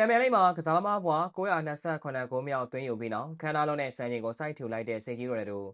ချန်ပီယံလိမှာကစားသမားဘွား928ဂိုးမြောက်သွင်းယူပြီးနောက်ခန်းနာလုံးနဲ့စံချိန်ကိုစိုက်ထူလိုက်တဲ့စေကြီးရိုနယ်တို့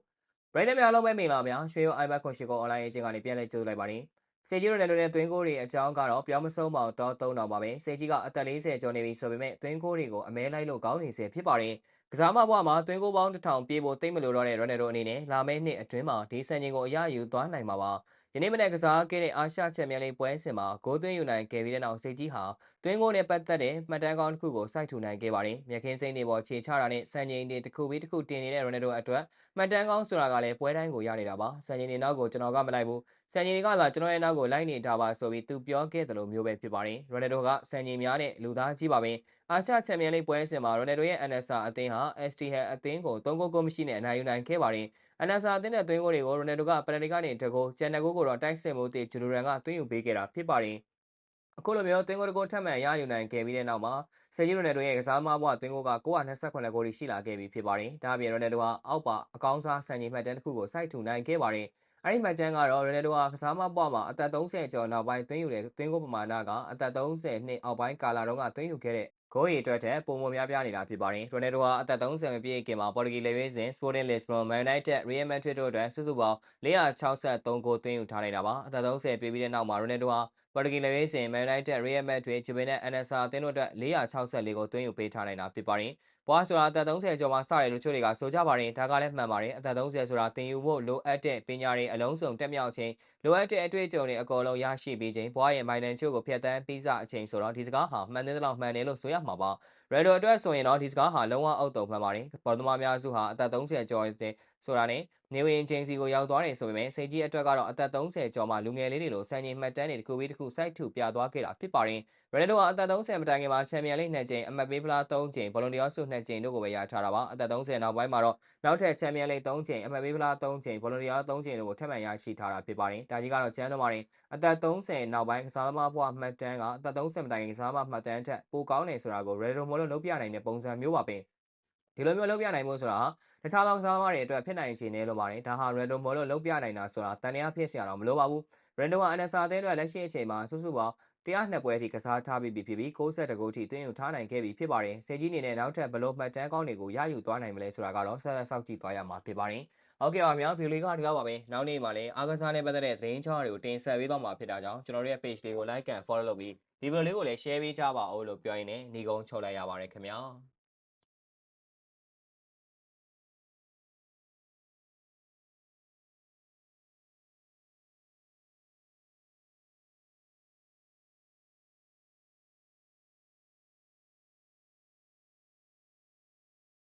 ပရိသတ်များလုံးပဲမင်္ဂလာပါရွှေရို iPad ခွန်ရှိကို online အချင်းကနေပြန်လည်ကြိုဆိုလိုက်ပါတယ်စေကြီးရိုနယ်တို့နဲ့သွင်းကိုတွေအကြောင်းကတော့ပြောမဆုံးပေါတော့3000ပါပဲစေကြီးကအသက်40ကျော်နေပြီဆိုပေမဲ့သွင်းကိုတွေကိုအမဲလိုက်လို့ကောင်းနေစေဖြစ်ပါတယ်ကစားမဘွားမှာသွင်းကိုပေါင်း1000ပြေးဖို့တိတ်မလို့တော့တဲ့ရိုနယ်တို့အနေနဲ့လာမယ့်နှစ်အတွင်းမှာဒီစံချိန်ကိုအရယူသွားနိုင်မှာပါ ယနေ့မနေ့ကစားခဲ့တဲ့အာရှချန်ပီယံလိပွဲစဉ်မှာဂိုးသွင်းယူနိုင်ခဲ့ပြီးတဲ့နောက်စေကြီးဟာတွင်းကိုနဲ့ပတ်သက်တဲ့မှတ်တမ်းကောင်းတစ်ခုကိုစိုက်ထူနိုင်ခဲ့ပါတယ်။မြက်ခင်းစိမ့်တွေပေါ်ခြေချတာနဲ့စံချိန်တွေတစ်ခုပြီးတစ်ခုတင်နေတဲ့ရိုနယ်ဒိုအတွက်မှတ်တမ်းကောင်းဆိုတာကလည်းပွဲတိုင်းကိုရနေတာပါ။စံချိန်တွေနောက်ကိုကျွန်တော်ကမလိုက်ဘူး။စံချိန်တွေကလာကျွန်တော်ရဲ့နောက်ကိုလိုက်နေတာပါဆိုပြီးသူပြောခဲ့တယ်လို့မျိုးပဲဖြစ်ပါတယ်။ရိုနယ်ဒိုကစံချိန်များတဲ့လူသားကြီးပါပဲ။အာချချန်ပီယံလိပွဲစဉ်မှာရိုနယ်ဒိုရဲ့ NSA အသင်းဟာ ST Hell အသင်းကို3ဂိုးကိုမရှိနဲ့အနိုင်ယူနိုင်ခဲ့ပါတယ်။ NSA အသင်းနဲ့သွင်းကိုတွေကိုရိုနယ်ဒိုကပနတီကနေတကိုကျန်တဲ့ကိုကိုတော့တိုက်စစ်မှုတည်ဂျူလူရန်ကသွင်းယူပေးခဲ့တာဖြစ်ပါတယ်။အခုလိုမျိုးသွင်းကိုတကိုထပ်မံရယူနိုင်ခဲ့ပြီးတဲ့နောက်မှာဆယ်ကြီးရိုနယ်တို့ရဲ့ကစားမဘွားသွင်းကိုက928ဂိုးရှိလာခဲ့ပြီဖြစ်ပါတယ်။ဒါအပြင်ရိုနယ်ဒိုဟာအောက်ပါအကောင်းစားစံချိန်မှတ်တမ်းတစ်ခုကိုစိုက်ထူနိုင်ခဲ့ပါတယ်။အဲ့ဒီမှတ်တမ်းကတော့ရိုနယ်ဒိုဟာကစားမဘွားမှာအသက်30ကျော်နောက်ပိုင်းသွင်းယူတဲ့သွင်းကိုပမာဏကအသက်30နှစ်အောက်ပိုင်းကာလာတုန်းကသွင်းယူခဲ့တဲ့ ဂိုးရီအတွက်ထက်ပုံမများပြားနေတာဖြစ်ပါတယ်။ရိုနယ်ဒိုဟာအသက်30မပြည့်ခင်မှာပေါ်တူဂီလေဝေးစဉ် Sporting Lisbon, Man United, Real Madrid တို့အတွက်စုစုပေါင်း463ဂိုးသွင်းယူထားနေတာပါ။အသက်30ပြည့်ပြီးတဲ့နောက်မှာရိုနယ်ဒိုဟာပေါ်တူဂီလေဝေးစဉ် Man United, Real Madrid, Juventus, NSA အသင်းတို့အတွက်464ကိုသွင်းယူပေးထားနိုင်တာဖြစ်ပါတယ်။ဘွားဆိုတာအသက်30ကျော်မှစတယ်လို့ချို့တွေကဆိုကြပါတယ်။ဒါကလည်းမှန်ပါတယ်။အသက်30ဆိုတာသင်ယူဖို့လိုအပ်တဲ့ပညာတွေအလုံးစုံတက်မြောက်ခြင်း လိုအပ်တဲ့အတွေ့အကြုံတွေအကုန်လုံးရရှိပြီးခြင်းဘွားရဲ့မိုင်တန်ချို့ကိုဖျက်ဆီးပြီးစအချိန်ဆိုတော့ဒီစကားဟာမှန်တဲ့လောက်မှန်တယ်လို့ဆိုရမှာပါ။ရယ်ဒိုအတွက်ဆိုရင်တော့ဒီစကားဟာလုံးဝအောက်တုံမှန်ပါတယ်။ပေါ်သမားများစုဟာအသက်30ကျော်တဲ့ဆိုတာနဲ့နေဝင်ချင်းစီကိုရောက်သွားတယ်ဆိုပေမဲ့စိတ်ကြီးအတွက်ကတော့အသက်30ကျော်မှလူငယ်လေးတွေလိုစံချိန်မှတ်တမ်းတွေတစ်ခုပြီးတစ်ခုစိုက်ထူပြသွားခဲ့တာဖြစ်ပါတယ်။ရယ်ဒိုဟာအသက်30မတိုင်ခင်မှာချန်ပီယံလိနှစ်ကြိမ်အမတ်ပေးဖလား3ကြိမ်ဘောလုံးတရားဆု2ကြိမ်တို့ကိုပဲရထားတာပါ။အသက်30နောက်ပိုင်းမှာတော့နောက်ထပ်ချန်ပီယံလိ3ကြိမ်အမတ်ပေးဖလား3ကြိမ်ဘောလုံးတရား3ကြိမ်တို့ကိုထပ်မံရရှိထားတာဖြစ်ပါတယ်။ဒါကြီးကတော့ကျန်းတော်ပါတယ်။အသက်30နောက်ပိုင်းကစားသမားဘဝမှတ်တမ်းကအသက်30မတိုင်ခင်ကစားသမားမှတ်တမ်းထက်ပိုကောင်းတယ်ဆိုတာကိုရယ်ဒိုမိုလို့လုပ်ပြနိုင်တဲ့ပုံစံမျိုးပါပဲ။ဒီလိုမျိုးလုပ်ပြနိုင်ဖို့ဆိုတာတခြားသောကစားသမားတွေအတွက်ဖြစ်နိုင်ခြေနည်းလို့ပါတယ်ဒါဟာ random မို့လို့လုပ်ပြနိုင်တာဆိုတာတန်တရားဖြစ်စရာတော့မလိုပါဘူး random က NSA အသင်းအတွက်လက်ရှိအချိန်မှာစုစုပေါင်းတရားနှစ်ပွဲအထိကစားထားပြီးပြီဖြစ်ပြီး62ဂိုးထိတွင်းယူထားနိုင်ခဲ့ပြီဖြစ်ပါတယ်။စေကြီးအနေနဲ့နောက်ထပ်ဘလို့မှတ်တမ်းကောင်းတွေကိုရယူသွားနိုင်မလဲဆိုတာကတော့ဆက်လက်စောင့်ကြည့်သွားရမှာဖြစ်ပါတယ်။ ဟုတ်ကဲ့ပါဗျာဗီဒီယိုလေးကဒီလောက်ပါပဲ။နောက်နေ့မှာလည်းအားကစားနဲ့ပတ်သက်တဲ့သတင်းချောင်းတွေကိုတင်ဆက်ပေးသွားမှာဖြစ်တာကြောင့်ကျွန်တော်တို့ရဲ့ page လေးကို like and follow လုပ်ပြီးဒီဗီဒီယိုလေးကိုလည်း share ပေးကြပါဦးလို့ပြောရင်းနဲ့ညီကုန်းချုပ်လိုက်ရပါတယ်ခင်ဗျာ။